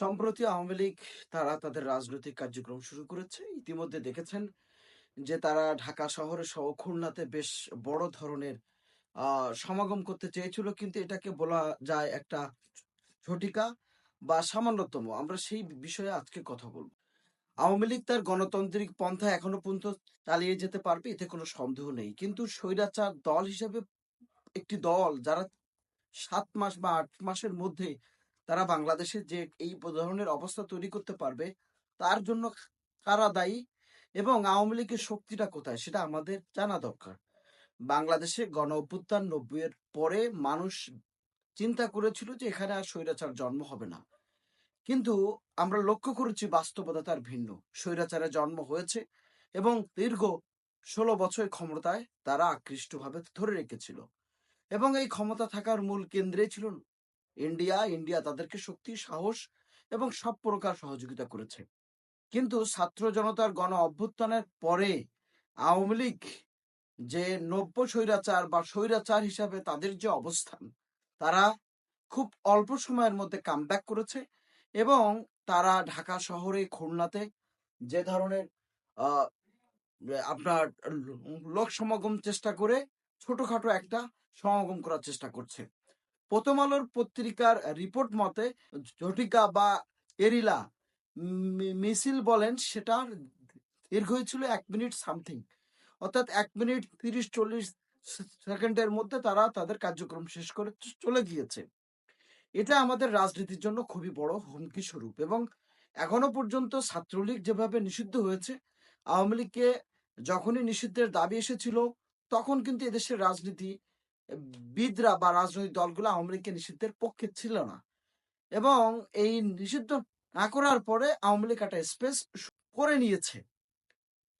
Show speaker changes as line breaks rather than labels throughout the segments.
সম্প্রতি আওয়ামী লীগ তারা তাদের রাজনৈতিক কার্যক্রম শুরু করেছে। ইতিমধ্যে দেখেছেন যে তারা ঢাকা শহরে সহ খুলনাতে বেশ বড় ধরনের সমাগম করতে চেয়েছিল। কিন্তু এটাকে বলা যায় একটা ঝটিকা বা সামান্যতম। আমরা সেই বিষয়ে আজকে কথা বলব। আওয়ামী লীগ তার গণতান্ত্রিক পন্থা এখনও পর্যন্ত চালিয়ে যেতে পারবে, এতে কোনো সন্দেহ নেই। কিন্তু স্বৈরাচার দল হিসেবে একটি দল যারা সাত মাস বা আট মাসের মধ্যে তারা বাংলাদেশে যে এই ধরনের অবস্থা তৈরি করতে পারবে, তার জন্য কারা দায়ী এবং আওয়ামী লীগের শক্তিটা কোথায় সেটা আমাদের জানা দরকার। বাংলাদেশে গণ অভ্যুত্থান নব্বইয়ের পরে মানুষ চিন্তা করেছিল যে এখানে আর স্বৈরাচার জন্ম হবে না। কিন্তু আমরা লক্ষ্য করেছি বাস্তবতা তার ভিন্ন। স্বৈরাচারের জন্ম হয়েছে এবং দীর্ঘ ষোলো বছর ক্ষমতায় তারা আকৃষ্টভাবে ধরে রেখেছিল এবং এই ক্ষমতা থাকার মূল কেন্দ্রে ছিল ইন্ডিয়া ইন্ডিয়া তাদেরকে শক্তি, সাহস এবং সব প্রকার সহযোগিতা করেছে। কিন্তু ছাত্র জনতার গণ অভ্যুত্থানের পরে আওয়ামী লীগ যে নব্য স্বৈরাচার বা স্বৈরাচার হিসাবে তাদের যে অবস্থান, তারা খুব অল্প সময়ের মধ্যে কামব্যাক করেছে এবং তারা ঢাকা শহরে, খুলনাতে যে ধরনের আপনার লোক সমাগম চেষ্টা করে ছোটখাটো একটা সমাগম করার চেষ্টা করছে। প্রথম আলোর পত্রিকার রিপোর্ট মতে ঝটিকা বা এরিলা মিছিল বলেন সেটার দীর্ঘ ছিল এক মিনিট সামথিং অর্থাৎ এক মিনিট তিরিশ চল্লিশ সেকেন্ডের মধ্যে তারা তাদের কার্যক্রম শেষ করে চলে গিয়েছে। এটা আমাদের রাজনীতির জন্য খুবই বড় হুমকি স্বরূপ এবং এখনও পর্যন্ত ছাত্রলীগ যেভাবে নিষিদ্ধ হয়েছে, আওয়ামী লীগকে যখনই নিষিদ্ধের দাবি এসেছিল, তখন কিন্তু এদেশের রাজনীতি বিদরা বা রাজনৈতিক দলগুলো আওয়ামী লীগকে নিষিদ্ধের পক্ষে ছিল না। এবং এই নিষিদ্ধ না করার পরে আওয়ামী লীগ একটা স্পেস করে নিয়েছে।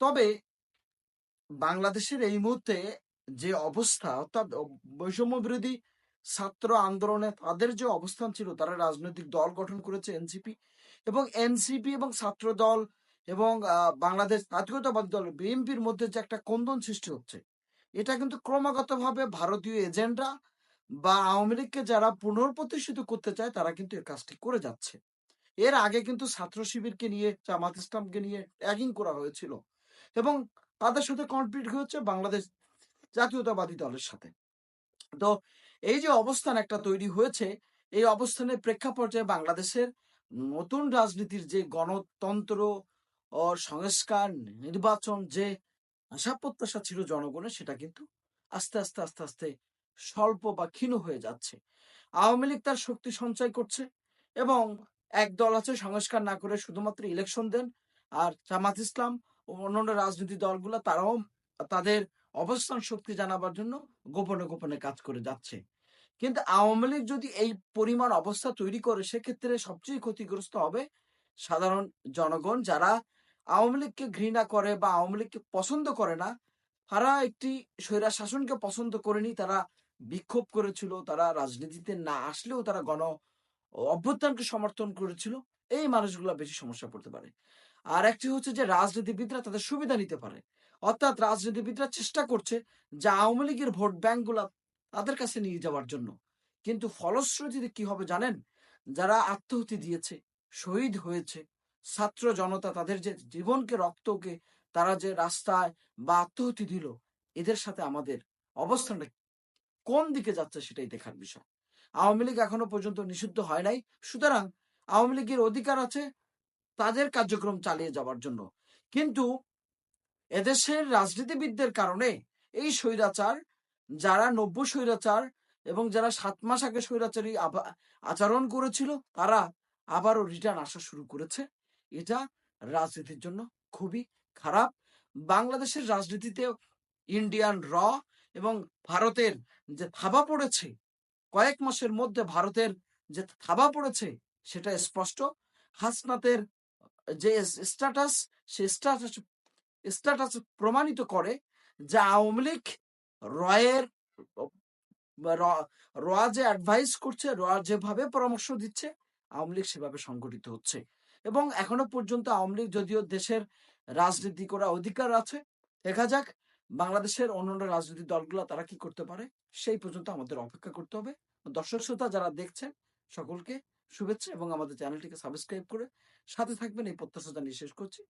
তবে বাংলাদেশের এই মুহূর্তে যে অবস্থা, অর্থাৎ বৈষম্য বিরোধী ছাত্র আন্দোলনে তাদের যে অবস্থান ছিল, তারা রাজনৈতিক দল গঠন করেছে এনসিপি এবং এনসিপি এবং ছাত্র দল এবং বাংলাদেশ জাতীয়তাবাদী দল বিএনপির মধ্যে যে একটা কন্দন সৃষ্টি হচ্ছে। এটা কিন্তু ক্রমাগতভাবে ভারতীয় এজেন্ডা বা আওয়ামী লীগকে যারা পুনর্প্রতিষ্ঠিত করতে চায়, তারা কিন্তু এই কাজটি করে যাচ্ছে। এর আগে কিন্তু ছাত্র শিবিরকে নিয়ে, জামাত ইসলামকে নিয়ে ট্যাগিং করা হয়েছিল এবং তাদের সাথে কমপ্লিট হয়েছে বাংলাদেশ জাতীয়তাবাদী দলের সাথে। তো এই যে অবস্থান একটা তৈরি হয়েছে, এই অবস্থানের প্রেক্ষাপটে বাংলাদেশের নতুন রাজনীতির যে গণতন্ত্র সংস্কার, নির্বাচন যে আশা প্রত্যাশা ছিল জনগণের, সেটা কিন্তু আস্তে আস্তে আস্তে আস্তে স্বল্প বা ক্ষীণ হয়ে যাচ্ছে। আওয়ামী লীগ তার শক্তি সঞ্চয় করছে এবং এক দল আছে সংস্কার না করে শুধুমাত্র ইলেকশন দেন আর জামাত ইসলাম ও অন্যান্য রাজনৈতিক দলগুলো তারাও তাদের অবস্থান শক্তি জানাবার জন্য গোপনে গোপনে কাজ করে যাচ্ছে। কিন্তু আওয়ামী লীগ যদি এই পরিমাণ অবস্থা তৈরি করে, সেক্ষেত্রে সবচেয়ে ক্ষতিগ্রস্ত হবে সাধারণ জনগণ যারা আওয়ামী লীগকে ঘৃণা করে বা আওয়ামী লীগকে পছন্দ করে না, তারা একটি স্বৈরা শাসনকে পছন্দ করেনি, তারা বিক্ষোভ করেছিল, তারা রাজনীতিতে না আসলেও তারা গণ অভ্যুত্থানকে সমর্থন করেছিল, এই মানুষগুলো বেশি সমস্যা পড়তে পারে। আর একটি হচ্ছে যে রাজনীতিবিদরা তাদের সুবিধা নিতে পারে, অর্থাৎ রাজনীতিবিদরা চেষ্টা করছে যে আওয়ামী লীগের ভোট ব্যাংকগুলা তাদের কাছে নিয়ে যাওয়ার জন্য। কিন্তু ফলশ্রুতিতে কি হবে জানেন? যারা আত্মহতি দিয়েছে, শহীদ হয়েছে ছাত্র জনতা তাদের যে জীবনকে, রক্তকে, তারা যে রাস্তায় বা আত্মহতি দিল, এদের সাথে আমাদের অবস্থানটা কোন দিকে যাচ্ছে সেটাই দেখার বিষয়। আওয়ামী লীগ এখনও পর্যন্ত নিষিদ্ধ হয় নাই। সুতরাং আওয়ামী লীগের অধিকার আছে তাদের কার্যক্রম চালিয়ে যাওয়ার জন্য। কিন্তু এদেশের রাজনীতিবিদদের কারণে এই স্বৈরাচার, যারা নব্য স্বৈরাচার এবং যারা সাত মাস আগে স্বৈরাচারী আচরণ করেছিল, তারা আবারও রিটার্ন আসা শুরু করেছে। এটা রাজনীতির জন্য খুবই খারাপ। বাংলাদেশের রাজনীতিতে ইন্ডিয়ান র এবং ভারতের যে থাবা পড়েছে, কয়েক মাসের মধ্যে ভারতের যে থাবা পড়েছে সেটা স্পষ্ট। হাসনাতের যে স্ট্যাটাস, সে স্ট্যাটাস স্ট্যাটাস প্রমাণিত করে যে আওয়ামী লীগ রয়ের রয়া যে অ্যাডভাইস করছে রয়া যেভাবে পরামর্শ দিচ্ছে, আওয়ামী লীগ সেভাবে সংগঠিত হচ্ছে। এবং এখনও পর্যন্ত আওয়ামী লীগ যদিও দেশের রাজনীতি করা অধিকার আছে, দেখা যাক বাংলাদেশের অন্যান্য রাজনৈতিক দলগুলো তারা কি করতে পারে, সেই পর্যন্ত আমাদের অপেক্ষা করতে হবে। দর্শক শ্রোতা যারা দেখছেন, সকলকে শুভেচ্ছা এবং আমাদের চ্যানেলটিকে সাবস্ক্রাইব করে সাথে থাকবেন, এই প্রত্যাশা জানিয়ে শেষ করছি।